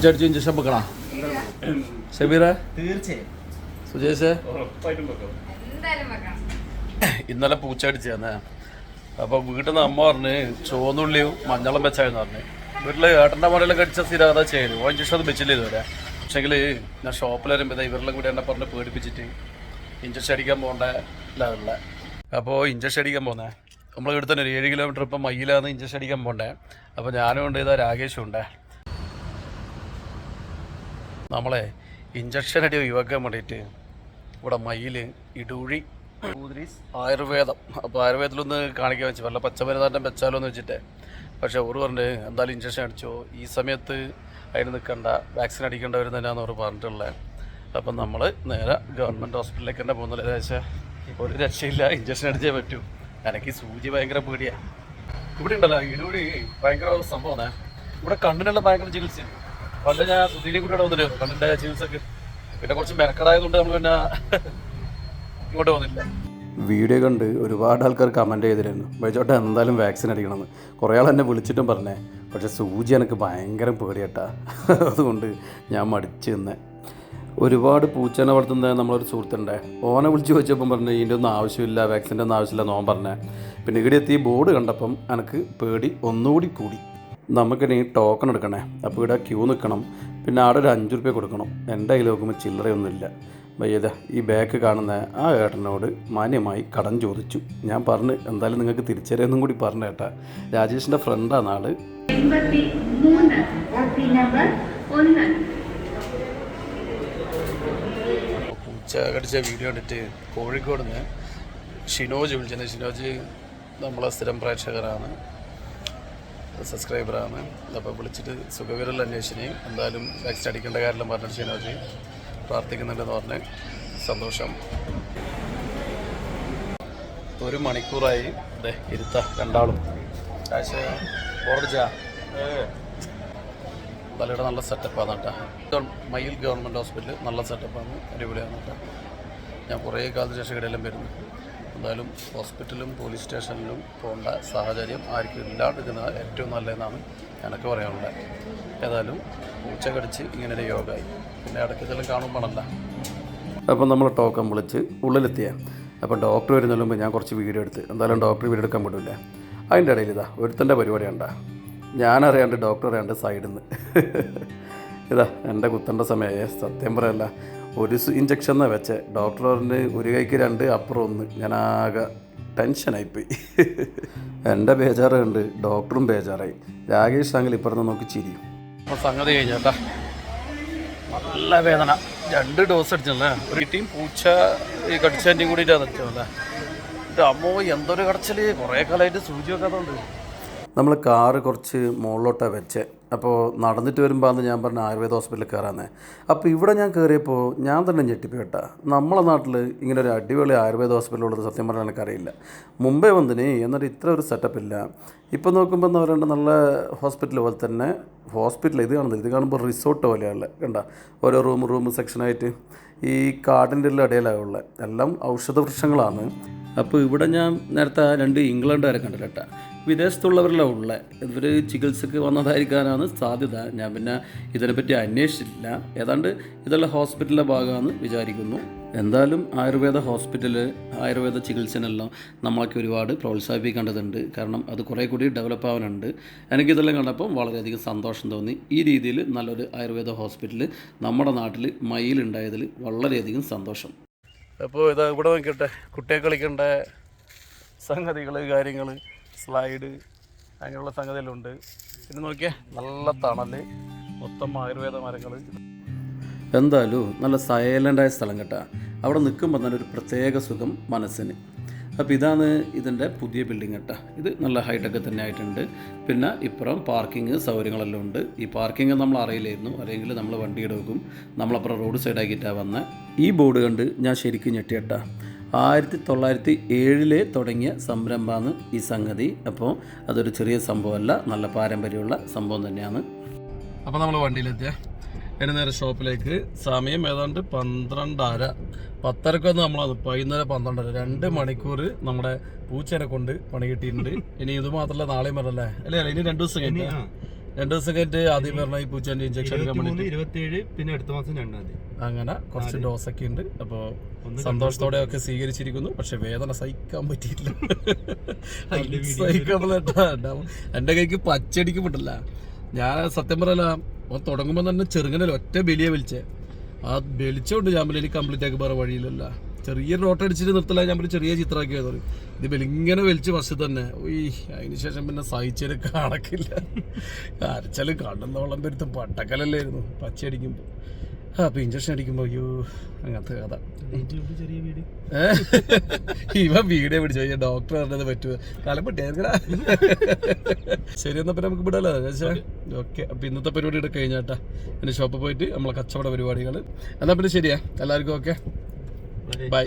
പൂച്ചടിച്ച് injection വെക്കണ. ഷബീറ സുജേഷ് ഇന്നലെ പൂച്ച അടിച്ചതന്നെ അപ്പൊ വീട്ടിൽ നിന്ന് അമ്മ പറഞ്ഞ് ചുവന്നുള്ളിയും മഞ്ഞളും വെച്ചായിരുന്നു പറഞ്ഞു. വീട്ടിൽ ഏട്ടന്റെ മടയിലൊക്കെ അടിച്ച സ്ഥിരം അതാ ചെയ്യൽ. ഓ ഇഞ്ചക്ഷൻ അത് വെച്ചില്ല ഇതുവരെ. പക്ഷെങ്കിൽ ഞാൻ ഷോപ്പിൽ വരുമ്പോൾ ഇവരെല്ലാം കൂടി എന്നെ പറഞ്ഞ് പേടിപ്പിച്ചിട്ട് ഇഞ്ചക്ഷൻ അടിക്കാൻ പോകണ്ട ലെവലിലെ അപ്പോൾ ഇഞ്ചക്ഷൻ അടിക്കാൻ പോന്നേ. നമ്മൾ ഇവിടെ തന്നെ ഒരു ഏഴ് കിലോമീറ്റർ ഇപ്പം മയ്യിലാണ് ഇഞ്ചക്ഷൻ അടിക്കാൻ പോകണ്ടേ അപ്പോൾ ഞാനും ഉണ്ട് ഇതാ രാകേഷും ഉണ്ടേ. നമ്മളെ ഇഞ്ചക്ഷൻ അടി ഒഴിവാക്കാൻ വേണ്ടിയിട്ട് ഇവിടെ മയിൽ ഇടൂഴി ആയുർവേദം. അപ്പോൾ ആയുർവേദത്തിലൊന്ന് കാണിക്കാൻ വെച്ചു വല്ല പച്ചമരുന്നാറ്റം വെച്ചാലോ എന്ന് വെച്ചിട്ടേ. പക്ഷേ ഓർ പറഞ്ഞിട്ട് എന്തായാലും ഇഞ്ചക്ഷൻ അടിച്ചോ ഈ സമയത്ത് അതിന് നിൽക്കണ്ട വാക്സിൻ അടിക്കേണ്ടവർ തന്നെയാണെന്ന് അവർ പറഞ്ഞിട്ടുള്ളത് അപ്പം നമ്മൾ നേരെ ഗവൺമെന്റ് ഹോസ്പിറ്റലിലേക്ക് തന്നെ പോകുന്നില്ല. ഏകദേശം ഒരു രക്ഷയില്ല ഇഞ്ചക്ഷൻ അടിച്ചേ പറ്റൂ. എനിക്ക് സൂചി ഭയങ്കര പേടിയാണ് ഇവിടെ ഉണ്ടല്ലോ ഇടൂടി ഭയങ്കര സംഭവമാണ്. ഇവിടെ കണ്ണിനുള്ള ഭയങ്കര ചികിത്സ പണ്ട് ഞാൻ സുധീരി കുട്ടിയുടെ വന്നില്ല പണ്ടിന്റെ ചികിത്സക്ക്. പിന്നെ കുറച്ച് മെനക്കടായതുകൊണ്ട് നമ്മൾ പിന്നെ ഇങ്ങോട്ട് വന്നില്ല. വീഡിയോ കണ്ട് ഒരുപാട് ആൾക്കാർ കമന്റ് ചെയ്തിരുന്നു. ബൈജോട്ടെ എന്തായാലും വാക്സിൻ അടിക്കണമെന്ന്. കുറേ ആൾ എന്നെ വിളിച്ചിട്ടും പറഞ്ഞേ. പക്ഷേ സൂചി എനിക്ക് ഭയങ്കര പേടിയട്ടാ. അതുകൊണ്ട് ഞാൻ മടിച്ച് നിന്നെ. ഒരുപാട് പൂച്ചേനെ വളർത്തുന്ന നമ്മളൊരു സുഹൃത്തുണ്ടേ. ഓനെ വിളിച്ച് ചോദിച്ചപ്പം പറഞ്ഞു ഇതിന്റെ ഒന്നും ആവശ്യമില്ല വാക്സിന്റെ ഒന്നും ആവശ്യമില്ല നോൻ പറഞ്ഞേ. പിന്നെ ഇവിടെ എത്തി ബോർഡ് കണ്ടപ്പം എനിക്ക് പേടി ഒന്നുകൂടി കൂടി. നമുക്കിനി ടോക്കൺ എടുക്കണേ. അപ്പോൾ ഇവിടെ ക്യൂ നിൽക്കണം. പിന്നെ ആടെ ഒരു അഞ്ച് റുപ്യ കൊടുക്കണം. എന്റെ കയ്യിൽ നോക്കുമ്പോൾ ചില്ലറയൊന്നുമില്ല. വയ്യത ഈ ബാക്ക് കാണുന്ന ആ ഏട്ടനോട് മാന്യമായി കടം ചോദിച്ചു. ഞാൻ പറഞ്ഞ് എന്തായാലും നിങ്ങൾക്ക് തിരിച്ചറിയെന്നും കൂടി പറഞ്ഞു കേട്ടാ. രാജേഷിന്റെ ഫ്രണ്ടാണ് ആൾ. പൂച്ച കടിച്ച വീഡിയോ കണ്ടിട്ട് കോഴിക്കോട് നിന്ന് ഷിനോജ് വിളിച്ചത് ഷിനോജ് നമ്മളെ സ്ഥിരം പ്രേക്ഷകരാണ്. സബ്സ്ക്രൈബറാണ്. അപ്പോൾ വിളിച്ചിട്ട് സുഖവിരൽ അന്വേഷിനെയും എന്തായാലും വാക്സിൻ അടിക്കേണ്ട കാര്യം പറഞ്ഞു ചെയ്യുന്നവരെയും പ്രാർത്ഥിക്കുന്നുണ്ടെന്ന് പറഞ്ഞ് സന്തോഷം. ഒരു മണിക്കൂറായി അതെ ഇരുത്ത രണ്ടാളും. ഓർജാ തലയുടെ നല്ല സെറ്റപ്പാണ് കേട്ടോ. മയിൽ ഗവൺമെന്റ് ഹോസ്പിറ്റൽ നല്ല സെറ്റപ്പാണ്. അടിപൊളിയാണ് കേട്ടോ. ഞാൻ കുറേ കാലത്തിന് ശേഷം ഇടയിലും വരുന്നു. എന്തായാലും ഹോസ്പിറ്റലും പോലീസ് സ്റ്റേഷനിലും പോകേണ്ട സാഹചര്യം ആർക്കും ഇല്ലാണ്ടിരിക്കുന്നത് ഏറ്റവും നല്ലതെന്നാണ് എനിക്ക് പറയാനുള്ളത്. ഏതായാലും പൂച്ച കടിച്ച് ഇങ്ങനെ ഒരു യോഗമായി പിന്നെ ഇടയ്ക്ക് ഇതെല്ലാം കാണുമ്പോഴല്ല. അപ്പം നമ്മൾ ടോക്കൺ വിളിച്ച് ഉള്ളിലെത്തിയ. അപ്പം ഡോക്ടർ വരുന്നതിന് മുമ്പ് ഞാൻ കുറച്ച് വീഡിയോ എടുത്ത് എന്തായാലും ഡോക്ടർ വീഡിയോ എടുക്കാൻ പറ്റില്ല? അതിന്റെ ഇടയിൽ ഇതാ ഒരുത്തന്റെ പരിപാടി ഉണ്ടാ ഞാനറിയാണ്ട് ഡോക്ടർ അറിയാണ്ട് സൈഡിൽ നിന്ന് ഇതാ എന്റെ കുത്തേണ്ട സമയമായി. സത്യം പറയല്ല ഒരു ഇഞ്ചക്ഷൻ എന്നാണ് വെച്ചേ. ഡോക്ടർ പറഞ്ഞ് ഒരു കൈക്ക് രണ്ട് അപ്പുറം ഒന്ന്. ഞാൻ ആകെ ടെൻഷനായിപ്പോയി എന്റെ ബേജാറ് കണ്ട് ഡോക്ടറും ബേജാറായി. രാകേഷ് താങ്കൾ ഇപ്പുറത്ത് നോക്കി ചിരിയും സംഗതി കഴിഞ്ഞാട്ടാ നല്ല വേദന. രണ്ട് ഡോസ് അടിച്ചല്ലേ ഒരു ടീം പൂച്ച ഈ കടിച്ചതിന്റെ കൂടിയിട്ടാണ് അടിച്ചതല്ലേ? എന്റെ അമ്മോ എന്തൊരു കടച്ചൽ. കുറേ കാലമായിട്ട് സൂചി വെക്കാത്തതുകൊണ്ട് നമ്മൾ കാറ് കുറച്ച് മുകളിലോട്ടാണ് വെച്ചേ. അപ്പോൾ നടന്നിട്ട് വരുമ്പോൾ ഞാൻ പറഞ്ഞ ആയുർവേദ ഹോസ്പിറ്റലിൽ കയറാന്നേ. അപ്പോൾ ഇവിടെ ഞാൻ കയറിയപ്പോൾ ഞാൻ തന്നെ ഞെട്ടിപ്പോയി നമ്മളെ നാട്ടിൽ ഇങ്ങനെ ഒരു അടിപൊളി ആയുർവേദ ഹോസ്പിറ്റൽ ഉള്ളത് സത്യം പറഞ്ഞാൽ എനിക്കറിയില്ല. മുമ്പേ വന്നിന് എന്നിട്ട് ഇത്ര ഒരു സെറ്റപ്പ് ഇല്ല. ഇപ്പോൾ നോക്കുമ്പോൾ എന്താ പറയണ്ട നല്ല ഹോസ്പിറ്റൽ പോലെ തന്നെ ഹോസ്പിറ്റൽ ഇത് കാണുന്നത് ഇത് കാണുമ്പോൾ റിസോർട്ട് പോലെയാണ് കണ്ട? ഓരോ റൂം റൂം സെക്ഷനായിട്ട് ഈ കാടിന്റെ എല്ലാം ഉള്ളത് എല്ലാം ഔഷധ വൃക്ഷങ്ങളാണ് അപ്പോൾ ഇവിടെ ഞാൻ നേരത്തെ രണ്ട് ഇംഗ്ലണ്ടുകാരെ കണ്ടില്ല കേട്ടോ. വിദേശത്തുള്ളവരെല്ലാം ഉള്ള ഇവർ ചികിത്സക്ക് വന്നതായിരിക്കാനാണ് സാധ്യത. ഞാൻ പിന്നെ ഇതിനെപ്പറ്റി അന്വേഷിച്ചിട്ടില്ല. ഏതാണ്ട് ഇതെല്ലാം ഹോസ്പിറ്റലിലെ ഭാഗമാണ് വിചാരിക്കുന്നു. എന്തായാലും ആയുർവേദ ഹോസ്പിറ്റൽ ആയുർവേദ ചികിത്സനെല്ലാം നമ്മളൊക്കെ ഒരുപാട് പ്രോത്സാഹിപ്പിക്കേണ്ടതുണ്ട്. കാരണം അത് കുറേ കൂടി ഡെവലപ്പ് ആവാനുണ്ട്. എനിക്കിതെല്ലാം കണ്ടപ്പോൾ വളരെയധികം സന്തോഷം തോന്നി. ഈ രീതിയിൽ നല്ലൊരു ആയുർവേദ ഹോസ്പിറ്റൽ നമ്മുടെ നാട്ടിൽ മയിലുണ്ടായതിൽ വളരെയധികം സന്തോഷം. അപ്പോൾ ഇതാ ഇവിടെ നോക്കട്ടെ കുട്ടിയെ കളിക്കേണ്ട സംഗതികൾ കാര്യങ്ങൾ സ്ലൈഡ് അങ്ങനെയുള്ള സംഗതികളുണ്ട് പിന്നെ നോക്കിയേ നല്ല തണൽ മൊത്തം ആയുർവേദ മരങ്ങൾ എന്തായാലും നല്ല സൈലന്റായ സ്ഥലം കേട്ടാ. അവിടെ നിൽക്കുമ്പോൾ തന്നെ ഒരു പ്രത്യേക സുഖം മനസ്സിന്. അപ്പോൾ ഇതാണ് ഇതിന്റെ പുതിയ ബിൽഡിംഗ് കേട്ടോ. ഇത് നല്ല ഹൈടെക്ക് തന്നെ ആയിട്ടുണ്ട്. പിന്നെ ഇപ്പുറം പാർക്കിംഗ് സൗകര്യങ്ങളെല്ലാം ഉണ്ട്. ഈ പാർക്കിംഗ് നമ്മൾ അറിയില്ലായിരുന്നു. അല്ലെങ്കിൽ നമ്മൾ വണ്ടി എടുക്കും. നമ്മളപ്പുറം റോഡ് സൈഡാക്കിയിട്ടാണ് വന്നത് ഈ ബോർഡ് കണ്ട് ഞാൻ ശരിക്കും ഞെട്ടിയട്ടാ. ആയിരത്തി തൊള്ളായിരത്തി ഏഴിലെ തുടങ്ങിയ സംരംഭമാണ് ഈ സംഗതി. അപ്പോൾ അതൊരു ചെറിയ സംഭവമല്ല നല്ല പാരമ്പര്യമുള്ള സംഭവം തന്നെയാണ്. അപ്പോൾ നമ്മൾ വണ്ടിയിലെത്തിയ. ഇനി നേരെ ഷോപ്പിലേക്ക് സമയം ഏതാണ്ട് പന്ത്രണ്ടര. പത്തരക്കൊന്ന് നമ്മളത് വൈകുന്നേരം പന്ത്രണ്ടര രണ്ട് മണിക്കൂർ നമ്മുടെ പൂച്ചേനെ കൊണ്ട് പണി കിട്ടിയിട്ടുണ്ട്. ഇനി ഇത് മാത്രമല്ല നാളെയും വരല്ലേ അല്ലേ അല്ല? ഇനി രണ്ടു ദിവസം കഴിഞ്ഞ രണ്ടു ദിവസം കഴിഞ്ഞിട്ട് ആദ്യം പറഞ്ഞ ഈ പൂച്ചേന്റെ ഇഞ്ചക്ഷൻ എടുക്കാൻ വേണ്ടി ഇരുപത്തിയേഴ് പിന്നെ അടുത്ത മാസം രണ്ടാം തീയതി. അങ്ങനെ കുറച്ച് ഡോസ് ഒക്കെ ഉണ്ട്. അപ്പോൾ സന്തോഷത്തോടെ ഒക്കെ സ്വീകരിച്ചിരിക്കുന്നു. പക്ഷെ വേദന സഹിക്കാൻ പറ്റിയിട്ടില്ല. സഹിക്കാൻ എന്റെ കൈക്ക് പച്ചടിക്ക് പറ്റില്ല ഞാൻ സത്യം പറയല തുടങ്ങുമ്പോ തുടങ്ങുമ്പോൾ തന്നെ ചെറുങ്ങനെ ഒറ്റ ബലിയെ വിളിച്ചേ. ആ വെളിച്ചമുണ്ട് എനിക്ക് കംപ്ലീറ്റ് ആക്കി വേറെ വഴിയിലല്ല. ചെറിയ റോട്ട് അടിച്ചിട്ട് നിർത്തല ഞാൻ പിന്നെ ചെറിയ ചിത്രമാക്കിയത് പറയും ഇത് ഇങ്ങനെ വലിച്ച് വർഷം തന്നെ. ഓയ് അതിന് ശേഷം പിന്നെ സഹിച്ചൊരു കണക്കില്ല അരച്ചാലും കണ്ണുന്നോളം പെരുത്തും പട്ടക്കലല്ലായിരുന്നു. പച്ചയടിക്കുമ്പോൾ അപ്പോൾ ഇഞ്ചക്ഷൻ അടിക്കുമ്പോൾ അയ്യോ അങ്ങനത്തെ കഥ? ഇവ വീഡിയോ പിടിച്ചു കഴിഞ്ഞാൽ ഡോക്ടർ പറഞ്ഞത് പറ്റുമോ? കാലം പൊട്ടിയാ ശരി എന്നാ പിന്നെ നമുക്ക് വിടാലോ? ഓക്കെ. അപ്പൊ ഇന്നത്തെ പരിപാടി ഇവിടെ കഴിഞ്ഞാട്ടാ പിന്നെ ഷോപ്പിൽ പോയിട്ട് നമ്മളെ കച്ചവട പരിപാടികൾ എന്നാ പിന്നെ ശരിയാ. എല്ലാവർക്കും ഓക്കെ. ബൈ